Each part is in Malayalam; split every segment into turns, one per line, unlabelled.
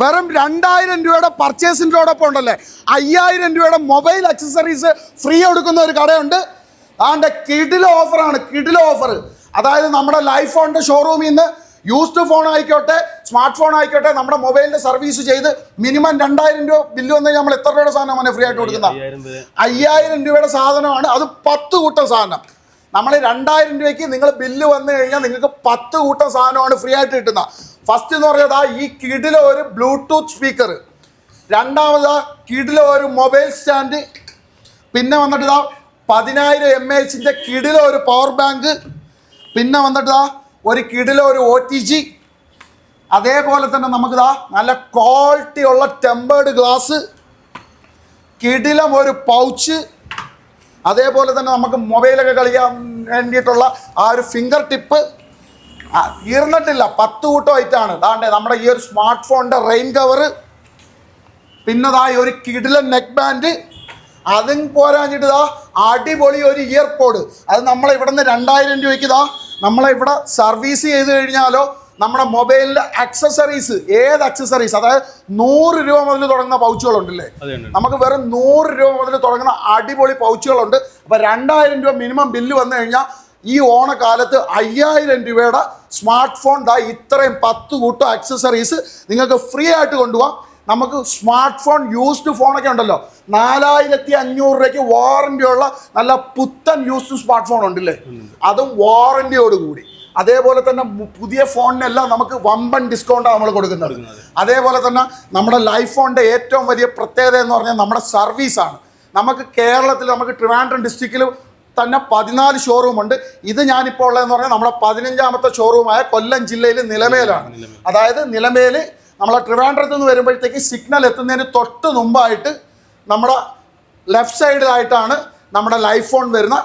വെറും രണ്ടായിരം രൂപയുടെ പർച്ചേസിന്റെയോടൊപ്പം ഉണ്ടല്ലേ? അയ്യായിരം രൂപയുടെ മൊബൈൽ അക്സസറീസ് ഫ്രീ കൊടുക്കുന്ന ഒരു കടയുണ്ട്. അതിന്റെ കിഡിൽ ഓഫറാണ് കിഡിൽ ഓഫർ അതായത് നമ്മുടെ ലൈഫ് ഫോണിന്റെ ഷോറൂമിൽ നിന്ന് യൂസ്ഡ് ഫോൺ ആയിക്കോട്ടെ സ്മാർട്ട് ഫോൺ ആയിക്കോട്ടെ നമ്മുടെ മൊബൈലിന്റെ സർവീസ് ചെയ്ത് മിനിമം രണ്ടായിരം രൂപ ബില്ല് വന്നു നമ്മൾ എത്ര രൂപയുടെ സാധനമാണ് ഫ്രീ ആയിട്ട് കൊടുക്കുന്നത്
അയ്യായിരം
അയ്യായിരം രൂപയുടെ സാധനമാണ്. അത് പത്ത് കൂട്ടം സാധനം. നമ്മൾ രണ്ടായിരം രൂപയ്ക്ക് നിങ്ങൾ ബില്ല് വന്നു കഴിഞ്ഞാൽ നിങ്ങൾക്ക് പത്ത് കൂട്ടം സാധനമാണ് ഫ്രീ ആയിട്ട് കിട്ടുന്നത്. ഫസ്റ്റ് എന്ന് പറഞ്ഞാൽ ആ ഈ കിഡിലെ ഒരു ബ്ലൂടൂത്ത് സ്പീക്കർ രണ്ടാമത് കിഡിലെ ഒരു മൊബൈൽ സ്റ്റാൻഡ് പിന്നെ വന്നിട്ട് ഇതാ പതിനായിരം എം എച്ചിന്റെ കിഡിലെ ഒരു പവർ ബാങ്ക് പിന്നെ വന്നിട്ട് ഇതാ ഒരു കിഡിലെ ഒരു ഒ ടി ജി അതേപോലെ തന്നെ നമുക്ക് നമുക്കിതാ നല്ല ക്വാളിറ്റി ഉള്ള ടെമ്പേർഡ് ഗ്ലാസ് കിടിലം ഒരു പൗച്ച് അതേപോലെ തന്നെ നമുക്ക് മൊബൈലൊക്കെ കളിക്കാൻ വേണ്ടിയിട്ടുള്ള ആ ഒരു ഫിംഗർ ടിപ്പ് ഈർന്നിട്ടില്ല പത്ത് കൂട്ടം ആയിട്ടാണ്. ദാണ്ടേ നമ്മുടെ ഈ ഒരു സ്മാർട്ട് ഫോണിന്റെ റെയിൻ കവറ് പിന്നതായി ഒരു കിടിലൻ നെക്ക് ബാൻഡ് അതും പോരാഞ്ഞിട്ട് ഇതാ അടിപൊളി ഒരു ഇയർ പോഡ് അത് നമ്മളെ ഇവിടെ നിന്ന് രണ്ടായിരം രൂപയ്ക്ക് ഇതാ നമ്മളെ ഇവിടെ സർവീസ് ചെയ്ത് കഴിഞ്ഞാലോ നമ്മുടെ മൊബൈലിന്റെ അക്സസറീസ് ഏത് അക്സസറീസ് അതായത് നൂറ് രൂപ മുതൽ തുടങ്ങുന്ന പൗച്ചുകളുണ്ടല്ലേ നമുക്ക് വെറും നൂറ് രൂപ മുതൽ തുടങ്ങുന്ന അടിപൊളി പൗച്ചുകളുണ്ട് അപ്പൊ രണ്ടായിരം രൂപ മിനിമം ബില്ല് വന്നു കഴിഞ്ഞാൽ ഈ ഓണക്കാലത്ത് അയ്യായിരം രൂപയുടെ സ്മാർട്ട് ഫോൺ ദാ ഇത്രയും പത്ത് കൂട്ടം അക്സസറീസ് നിങ്ങൾക്ക് ഫ്രീ ആയിട്ട് കൊണ്ടുപോകാം നമുക്ക് സ്മാർട്ട് ഫോൺ യൂസ്ഡ് ഫോണൊക്കെ ഉണ്ടല്ലോ. നാലായിരത്തി അഞ്ഞൂറ് രൂപയ്ക്ക് വാറണ്ടി ഉള്ള നല്ല പുത്തൻ യൂസ്ഡ് സ്മാർട്ട് ഫോൺ ഉണ്ടല്ലേ അതും വാറണ്ടിയോട് കൂടി. അതേപോലെ തന്നെ പുതിയ ഫോണിനെല്ലാം നമുക്ക് വമ്പൻ ഡിസ്കൗണ്ടാണ് നമ്മൾ കൊടുക്കുന്നത്. അതേപോലെ തന്നെ നമ്മുടെ ലൈഫ് ഫോണിന്റെ ഏറ്റവും വലിയ പ്രത്യേകത എന്ന് പറഞ്ഞാൽ നമ്മുടെ സർവീസാണ് നമുക്ക് കേരളത്തിൽ നമുക്ക് ട്രിവാൻഡ്രം ഡിസ്ട്രിക്റ്റിൽ തന്നെ പതിനാല് ഷോറൂം ഉണ്ട്. ഇത് ഞാനിപ്പോൾ ഉള്ളതെന്ന് പറഞ്ഞാൽ നമ്മുടെ പതിനഞ്ചാമത്തെ ഷോറൂമായ കൊല്ലം ജില്ലയിൽ നിലമേലാണ്. അതായത് നിലമേൽ നമ്മളെ ട്രിവാൻഡ്രത്ത് നിന്ന് വരുമ്പോഴത്തേക്ക് സിഗ്നൽ എത്തുന്നതിന് തൊട്ട് മുമ്പായിട്ട് നമ്മുടെ ലെഫ്റ്റ് സൈഡിലായിട്ടാണ് നമ്മുടെ ലൈഫ് ഫോൺ വരുന്ന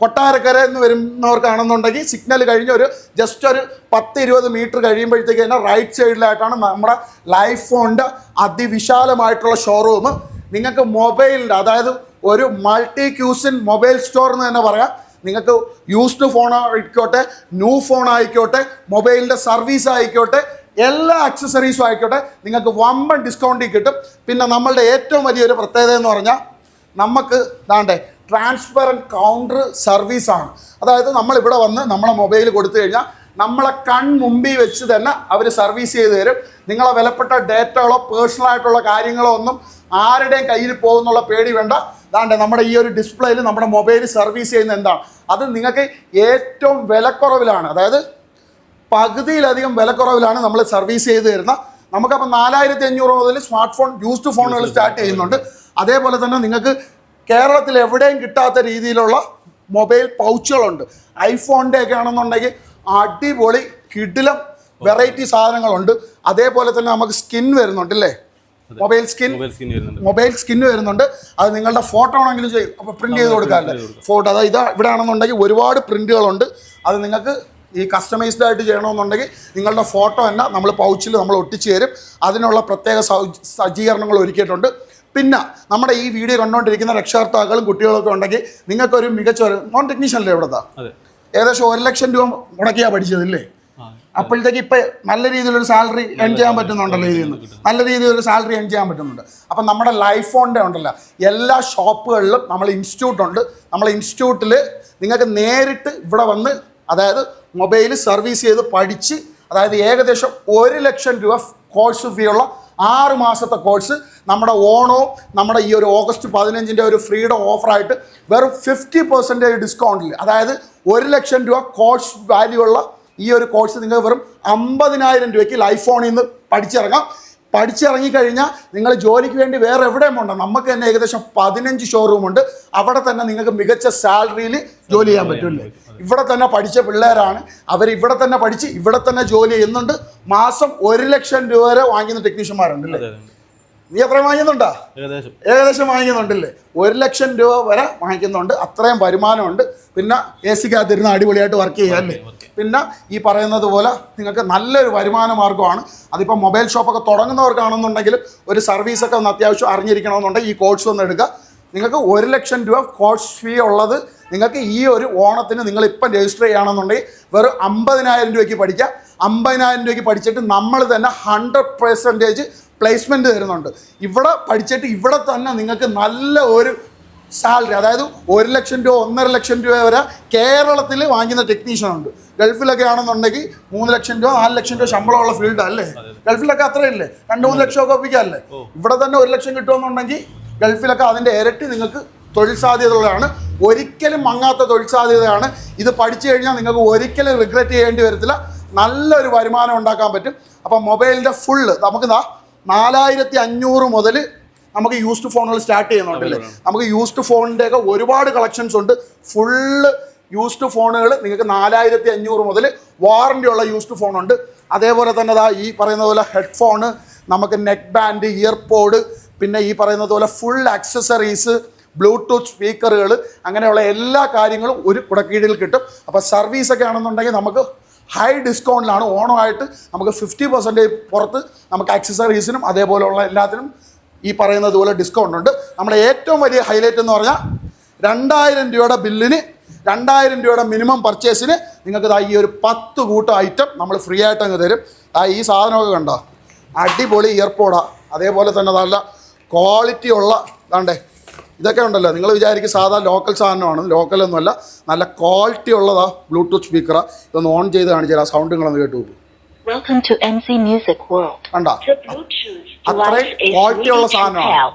കൊട്ടാരക്കര എന്ന് വരുന്നവർക്കാണെന്നുണ്ടെങ്കിൽ സിഗ്നൽ കഴിഞ്ഞ് ഒരു ജസ്റ്റ് ഒരു പത്ത് ഇരുപത് മീറ്റർ കഴിയുമ്പോഴത്തേക്ക് തന്നെ റൈറ്റ് സൈഡിലായിട്ടാണ് നമ്മുടെ ലൈഫ് ഫോണിന്റെ അതിവിശാലമായിട്ടുള്ള ഷോറൂം നിങ്ങൾക്ക് മൊബൈലിന്റെ അതായത് ഒരു മൾട്ടി ക്യൂസിൻ മൊബൈൽ സ്റ്റോർ എന്ന് തന്നെ പറയാം. നിങ്ങൾക്ക് യൂസ്ഡ് ഫോൺ ആയിക്കോട്ടെ ന്യൂ ഫോൺ ആയിക്കോട്ടെ മൊബൈലിന്റെ സർവീസ് ആയിക്കോട്ടെ എല്ലാ അക്സസറീസും ആയിക്കോട്ടെ നിങ്ങൾക്ക് വമ്പൻ ഡിസ്കൗണ്ടിൽ കിട്ടും. പിന്നെ നമ്മളുടെ ഏറ്റവും വലിയൊരു പ്രത്യേകത എന്ന് പറഞ്ഞാൽ നമുക്ക് ദാണ്ടേ ട്രാൻസ്പെറന്റ് കൗണ്ടർ സർവീസാണ് അതായത് നമ്മൾ ഇവിടെ വന്ന് നമ്മളെ മൊബൈൽ കൊടുത്തു കഴിഞ്ഞാൽ നമ്മളെ കൺ മുമ്പിൽ വെച്ച് തന്നെ അവർ സർവീസ് ചെയ്ത് തരും. നിങ്ങളെ വിലപ്പെട്ട ഡേറ്റകളോ പേഴ്സണലായിട്ടുള്ള കാര്യങ്ങളോ ഒന്നും ആരുടെയും കയ്യിൽ പോകുന്നുള്ള പേടി വേണ്ട. അതാണ്ട് നമ്മുടെ ഈ ഒരു ഡിസ്പ്ലേയിൽ നമ്മുടെ മൊബൈൽ സർവീസ് ചെയ്യുന്ന എന്താണ്? അത് നിങ്ങൾക്ക് ഏറ്റവും വിലക്കുറവിലാണ്. അതായത് പകുതിയിലധികം വിലക്കുറവിലാണ് നമ്മൾ സർവീസ് ചെയ്ത് തരുന്ന. നമുക്കപ്പോൾ നാലായിരത്തി അഞ്ഞൂറ് മുതൽ സ്മാർട്ട് ഫോൺ യൂസ്ഡ് ഫോണുകൾ സ്റ്റാർട്ട് ചെയ്യുന്നുണ്ട്. അതേപോലെ തന്നെ നിങ്ങൾക്ക് കേരളത്തിൽ എവിടെയും കിട്ടാത്ത രീതിയിലുള്ള മൊബൈൽ പൗച്ചുകളുണ്ട്. ഐഫോണിന്റെ ഒക്കെ ആണെന്നുണ്ടെങ്കിൽ അടിപൊളി കിടിലം വെറൈറ്റി സാധനങ്ങളുണ്ട്. അതേപോലെ തന്നെ നമുക്ക് സ്കിൻ വരുന്നുണ്ട് അല്ലേ? Mobile skin.
മൊബൈൽ സ്കിൻ വരുന്നുണ്ട്.
അത് നിങ്ങളുടെ ഫോട്ടോ ആണെങ്കിലും ചെയ്യും. അപ്പോൾ പ്രിന്റ് ചെയ്ത് കൊടുക്കാമല്ലേ ഫോട്ടോ. അതായത് ഇതാ ഇവിടെ ആണെന്നുണ്ടെങ്കിൽ ഒരുപാട് പ്രിന്റുകളുണ്ട് അത് നിങ്ങൾക്ക് ഈ കസ്റ്റമൈസ്ഡ് ആയിട്ട് ചെയ്യണമെന്നുണ്ടെങ്കിൽ നിങ്ങളുടെ ഫോട്ടോ തന്നെ നമ്മൾ പൗച്ചിൽ നമ്മൾ ഒട്ടിച്ചു തരും. അതിനുള്ള പ്രത്യേക സജ്ജീകരണങ്ങൾ ഒരുക്കിയിട്ടുണ്ട്. പിന്നെ നമ്മുടെ ഈ വീഡിയോ കണ്ടുകൊണ്ടിരിക്കുന്ന രക്ഷകർത്താക്കളും കുട്ടികളൊക്കെ ഉണ്ടെങ്കിൽ നിങ്ങൾക്ക് ഒരു മികച്ച ഒരു നോൺ ടെക്നീഷ്യനല്ലേ ഇവിടുത്തെ?
അതെ.
ഏകദേശം ഒരു ലക്ഷം രൂപ മുടക്കിയാ പഠിച്ചതല്ലേ? അപ്പോഴത്തേക്ക് ഇപ്പം നല്ല രീതിയിലൊരു സാലറി ഏൺ ചെയ്യാൻ പറ്റുന്നുണ്ടല്ലോ ഇതിൽ നിന്ന് നല്ല രീതിയിലൊരു സാലറി ഏൺ ചെയ്യാൻ പറ്റുന്നുണ്ട്. അപ്പം നമ്മുടെ ലൈഫ് ഫോണിന്റെ ഉണ്ടല്ലോ എല്ലാ ഷോപ്പുകളിലും നമ്മൾ ഇൻസ്റ്റിറ്റ്യൂട്ട് ഉണ്ട്. നമ്മളെ ഇൻസ്റ്റിറ്റ്യൂട്ടിൽ നിങ്ങൾക്ക് നേരിട്ട് ഇവിടെ വന്ന് അതായത് മൊബൈൽ സർവീസ് ചെയ്ത് പഠിച്ച് അതായത് ഏകദേശം ഒരു ലക്ഷം രൂപ കോഴ്സ് ഫീ ഉള്ള ആറ് മാസത്തെ കോഴ്സ് നമ്മുടെ ഓണോ നമ്മുടെ ഈ ഒരു ഓഗസ്റ്റ് പതിനഞ്ചിന്റെ ഒരു ഫ്രീഡം ഓഫറായിട്ട് വെറും ഫിഫ്റ്റി പെർസെന്റേജ് ഡിസ്കൗണ്ടിൽ അതായത് ഒരു ലക്ഷം രൂപ കോഴ്സ് വാല്യൂ ഉള്ള ഈ ഒരു കോഴ്സ് നിങ്ങൾ വെറും അമ്പതിനായിരം രൂപയ്ക്ക് ലൈഫ് ഓണിൽ നിന്ന് പഠിച്ചിറങ്ങാം. പഠിച്ചിറങ്ങിക്കഴിഞ്ഞാൽ നിങ്ങൾ ജോലിക്ക് വേണ്ടി വേറെ എവിടെയും ഉണ്ടോ നമുക്ക് തന്നെ ഏകദേശം പതിനഞ്ച് ഷോറൂം ഉണ്ട്. അവിടെ തന്നെ നിങ്ങൾക്ക് മികച്ച സാലറിയിൽ ജോലി ചെയ്യാൻ പറ്റില്ലേ ഇവിടെ തന്നെ പഠിച്ച പിള്ളേരാണ്. അവർ ഇവിടെ തന്നെ പഠിച്ച് ഇവിടെ തന്നെ ജോലി ചെയ്യുന്നുണ്ട്. മാസം ഒരു ലക്ഷം രൂപ വരെ വാങ്ങിക്കുന്ന ടെക്നീഷ്യന്മാരുണ്ട് അല്ലേ? നീ എത്ര വാങ്ങിക്കുന്നുണ്ടോ?
ഏകദേശം.
ഏകദേശം വാങ്ങിക്കുന്നുണ്ടല്ലേ? ഒരു ലക്ഷം രൂപ വരെ വാങ്ങിക്കുന്നുണ്ട്. അത്രയും വരുമാനമുണ്ട്. പിന്നെ എ സിക്കകത്തിരുന്ന് അടിപൊളിയായിട്ട് വർക്ക് ചെയ്യാല്ലേ പിന്നെ ഈ പറയുന്നത് പോലെ നിങ്ങൾക്ക് നല്ലൊരു വരുമാന മാർഗമാണ്. അതിപ്പോൾ മൊബൈൽ ഷോപ്പൊക്കെ തുടങ്ങുന്നവർക്കാണെന്നുണ്ടെങ്കിൽ ഒരു സർവീസൊക്കെ ഒന്ന് അത്യാവശ്യം അറിഞ്ഞിരിക്കണമെന്നുണ്ടെങ്കിൽ ഈ കോഴ്സ് ഒന്ന് എടുക്കുക. നിങ്ങൾക്ക് ഒരു ലക്ഷം രൂപ കോഴ്സ് ഫീ ഉള്ളത് നിങ്ങൾക്ക് ഈ ഒരു ഓണത്തിന് നിങ്ങൾ ഇപ്പം രജിസ്റ്റർ ചെയ്യുകയാണെന്നുണ്ടെങ്കിൽ വെറും അമ്പതിനായിരം രൂപയ്ക്ക് പഠിക്കുക. അമ്പതിനായിരം രൂപയ്ക്ക് പഠിച്ചിട്ട് നമ്മൾ തന്നെ ഹൺഡ്രഡ് പെർസെന്റേജ് പ്ലേസ്മെന്റ് തരുന്നുണ്ട്. ഇവിടെ പഠിച്ചിട്ട് ഇവിടെ തന്നെ നിങ്ങൾക്ക് നല്ല ഒരു സാലറി അതായത് ഒരു ലക്ഷം രൂപ ഒന്നര ലക്ഷം രൂപ വരെ കേരളത്തിൽ വാങ്ങുന്ന ടെക്നീഷ്യൻ ഉണ്ട്. ഗൾഫിലൊക്കെ ആണെന്നുണ്ടെങ്കിൽ മൂന്ന് ലക്ഷം രൂപ നാല് ലക്ഷം രൂപ ശമ്പളമുള്ള ഫീൽഡ് അല്ലേ? ഗൾഫിലൊക്കെ അത്രയില്ലേ രണ്ട് മൂന്ന് ലക്ഷം ഒക്കെ ഒപ്പിക്കാല്ലേ? ഇവിടെ തന്നെ ഒരു ലക്ഷം കിട്ടുമെന്നുണ്ടെങ്കിൽ ഗൾഫിലൊക്കെ അതിന്റെ ഇരട്ടി നിങ്ങൾക്ക് തൊഴിൽ സാധ്യതകളാണ് ഒരിക്കലും മങ്ങാത്ത തൊഴിൽ സാധ്യതയാണ്. ഇത് പഠിച്ചു കഴിഞ്ഞാൽ നിങ്ങൾക്ക് ഒരിക്കലും റിഗ്രറ്റ് ചെയ്യേണ്ടി വരത്തില്ല. നല്ലൊരു വരുമാനം ഉണ്ടാക്കാൻ പറ്റും. അപ്പം മൊബൈലിന്റെ ഫുള്ള് നമുക്ക് ദാ നാലായിരത്തി അഞ്ഞൂറ് മുതൽ നമുക്ക് യൂസ്ഡ് ഫോണുകൾ സ്റ്റാർട്ട് ചെയ്യുന്നുണ്ടല്ലേ? നമുക്ക് യൂസ്ഡ് ഫോണിന്റെയൊക്കെ ഒരുപാട് കളക്ഷൻസ് ഉണ്ട്. ഫുള്ള് യൂസ്ഡ് ഫോണുകൾ നിങ്ങൾക്ക് നാലായിരത്തി അഞ്ഞൂറ് മുതൽ ഉള്ള യൂസ്ഡ് ഫോണുണ്ട് അതേപോലെ തന്നെ ദാ ഈ പറയുന്ന പോലെ ഹെഡ്ഫോണ് നമുക്ക് നെക്ക് ബാൻഡ് ഇയർപോഡ് പിന്നെ ഈ പറയുന്നത് പോലെ ഫുൾ ആക്സസറീസ് ബ്ലൂടൂത്ത് സ്പീക്കറുകൾ അങ്ങനെയുള്ള എല്ലാ കാര്യങ്ങളും ഒരു കുടക്കീഴിൽ കിട്ടും. അപ്പോൾ സർവീസൊക്കെ ആണെന്നുണ്ടെങ്കിൽ നമുക്ക് ഹൈ ഡിസ്കൗണ്ടിലാണ് ഓണമായിട്ട് നമുക്ക് ഫിഫ്റ്റി പെർസെന്റേജ് പുറത്ത് നമുക്ക് ആക്സസറീസിനും അതേപോലെയുള്ള എല്ലാത്തിനും ഈ പറയുന്നത് പോലെ ഡിസ്കൗണ്ട് ഉണ്ട്. നമ്മുടെ ഏറ്റവും വലിയ ഹൈലൈറ്റ് എന്ന് പറഞ്ഞാൽ രണ്ടായിരം രൂപയുടെ ബില്ലിന് രണ്ടായിരം രൂപയുടെ മിനിമം പർച്ചേസിന് നിങ്ങൾക്ക് ഇതാ ഈ ഒരു പത്ത് കൂട്ടം ഐറ്റം നമ്മൾ ഫ്രീ ആയിട്ട് അങ്ങ് തരും. ആ ഈ സാധനമൊക്കെ കണ്ടോ? അടിപൊളി ഇയർപോഡാണ് അതേപോലെ തന്നെ നല്ല ക്വാളിറ്റി ഉള്ള ഇതാണ്ടേ ഇതൊക്കെ ഉണ്ടല്ലോ. നിങ്ങൾ വിചാരിക്കും സാധാ ലോക്കൽ സാധനമാണ്. ലോക്കലൊന്നുമല്ല നല്ല ക്വാളിറ്റി ഉള്ളതാ ബ്ലൂടൂത്ത് സ്പീക്കറാ ഇതൊന്ന് ഓൺ ചെയ്ത് കാണിച്ചു തരാം. സൗണ്ട് നിങ്ങളൊന്ന് കേട്ടു. കണ്ടാ? അത്രയും
ready
ഉള്ള സാധനമാണ്.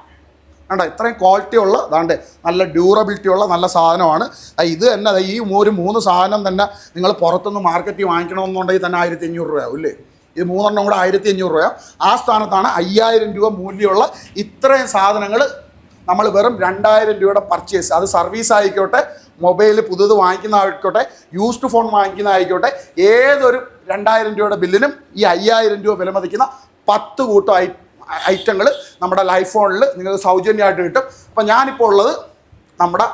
കണ്ട? ഇത്രയും ക്വാളിറ്റി ഉള്ള അതാണ്ട് നല്ല ഡ്യൂറബിലിറ്റി ഉള്ള നല്ല സാധനമാണ്. ഇത് തന്നെ ഈ ഒരു മൂന്ന് സാധനം തന്നെ നിങ്ങൾ പുറത്തുനിന്ന് മാർക്കറ്റിൽ വാങ്ങിക്കണമെന്നുണ്ടെങ്കിൽ തന്നെ ആയിരത്തി അഞ്ഞൂറ് രൂപ ഇല്ലേ? ഇത് മൂന്നെണ്ണം കൂടെ ആയിരത്തി അഞ്ഞൂറ് രൂപ ആ സ്ഥാനത്താണ് അയ്യായിരം രൂപ മൂല്യമുള്ള ഇത്രയും സാധനങ്ങൾ നമ്മൾ വെറും രണ്ടായിരം രൂപയുടെ പർച്ചേസ് അത് സർവീസ് ആയിക്കോട്ടെ മൊബൈൽ പുതുത് വാങ്ങിക്കുന്ന ആയിക്കോട്ടെ യൂസ്ഡ് ഫോൺ വാങ്ങിക്കുന്ന ആയിക്കോട്ടെ ഏതൊരു രണ്ടായിരം രൂപയുടെ ബില്ലിനും ഈ അയ്യായിരം രൂപ വിലമതിക്കുന്ന പത്ത് കൂട്ടം ഐ ഐറ്റങ്ങൾ നമ്മുടെ ലൈഫ് ഫോണിൽ നിങ്ങൾക്ക് സൗജന്യമായിട്ട് കിട്ടും. അപ്പം ഞാനിപ്പോൾ ഉള്ളത് നമ്മുടെ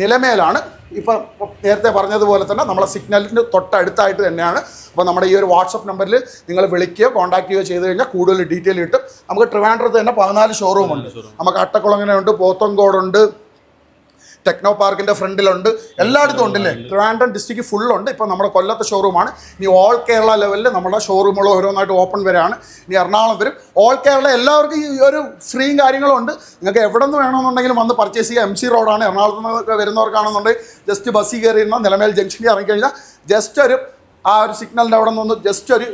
നിലമേലാണ്. ഇപ്പം നേരത്തെ പറഞ്ഞതുപോലെ തന്നെ നമ്മളെ സിഗ്നലിന്റെ തൊട്ടടുത്തായിട്ട് തന്നെയാണ്. അപ്പോൾ നമ്മുടെ ഈ ഒരു വാട്സപ്പ് നമ്പറിൽ നിങ്ങൾ വിളിക്കുകയോ കോൺടാക്ട് ചെയ്യുകയോ ചെയ്ത് കഴിഞ്ഞാൽ കൂടുതൽ ഡീറ്റെയിൽ കിട്ടും. നമുക്ക് ട്രിവാൻഡ്രത്ത് തന്നെ പതിനാല് ഷോറൂം ഉണ്ട്. നമുക്ക് അട്ടക്കുളങ്ങനയുണ്ട് പോത്തങ്കോടുണ്ട് ടെക്നോ പാർക്കിന്റെ ഫ്രണ്ടിലുണ്ട്. എല്ലായിടത്തും ഉണ്ടല്ലേ? ട്രിവാൻഡ്രം ഡിസ്ട്രിക്ട് ഫുള്ളുണ്ട് ഇപ്പോൾ നമ്മുടെ കൊല്ലത്തെ ഷോറൂമാണ് ഇനി ഓൾ കേരള ലെവലിൽ നമ്മുടെ ഷോറൂമുകൾ ഓരോന്നായിട്ട് ഓപ്പൺ വരാണ്. ഇനി എറണാകുളം വരും. ഓൾ കേരള എല്ലാവർക്കും ഈ ഒരു ഫ്രീയും കാര്യങ്ങളും ഉണ്ട് നിങ്ങൾക്ക് എവിടെ നിന്ന് വേണമെന്നുണ്ടെങ്കിലും വന്ന് പർച്ചേസ് ചെയ്യുക എം സി റോഡാണ് എറണാകുളത്ത് നിന്ന് വരുന്നവർക്കാണെന്നുണ്ടെങ്കിൽ ജസ്റ്റ് ബസ്സിൽ കയറി ഇരുന്ന നിലമേൽ ജംഗ്ഷനിൽ ഇറങ്ങിക്കഴിഞ്ഞാൽ ജസ്റ്റ് ഒരു ആ ഒരു സിഗ്നലിന്റെ അവിടെ നിന്ന് ജസ്റ്റ് ഒരു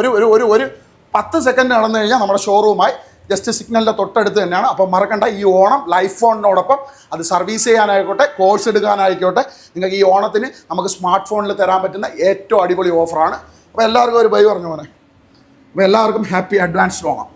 ഒരു ഒരു ഒരു പത്ത് സെക്കൻഡ് നടന്നു കഴിഞ്ഞാൽ നമ്മുടെ ഷോറൂമായി ജസ്റ്റ് സിഗ്നലിന്റെ തൊട്ടടുത്ത് തന്നെയാണ്. അപ്പോൾ മറക്കണ്ട ഈ ഓണം ലൈഫ് ഫോണിനോടൊപ്പം അത് സർവീസ് ചെയ്യാനായിക്കോട്ടെ കോഴ്സ് എടുക്കാനായിക്കോട്ടെ നിങ്ങൾക്ക് ഈ ഓണത്തിന് നമുക്ക് സ്മാർട്ട് ഫോണിൽ തരാൻ പറ്റുന്ന ഏറ്റവും അടിപൊളി ഓഫറാണ് അപ്പോൾ എല്ലാവർക്കും ഒരു ബൈ പറഞ്ഞു പോനെ അപ്പോൾ എല്ലാവർക്കും ഹാപ്പി അഡ്വാൻസ്ഡ് ഓണം.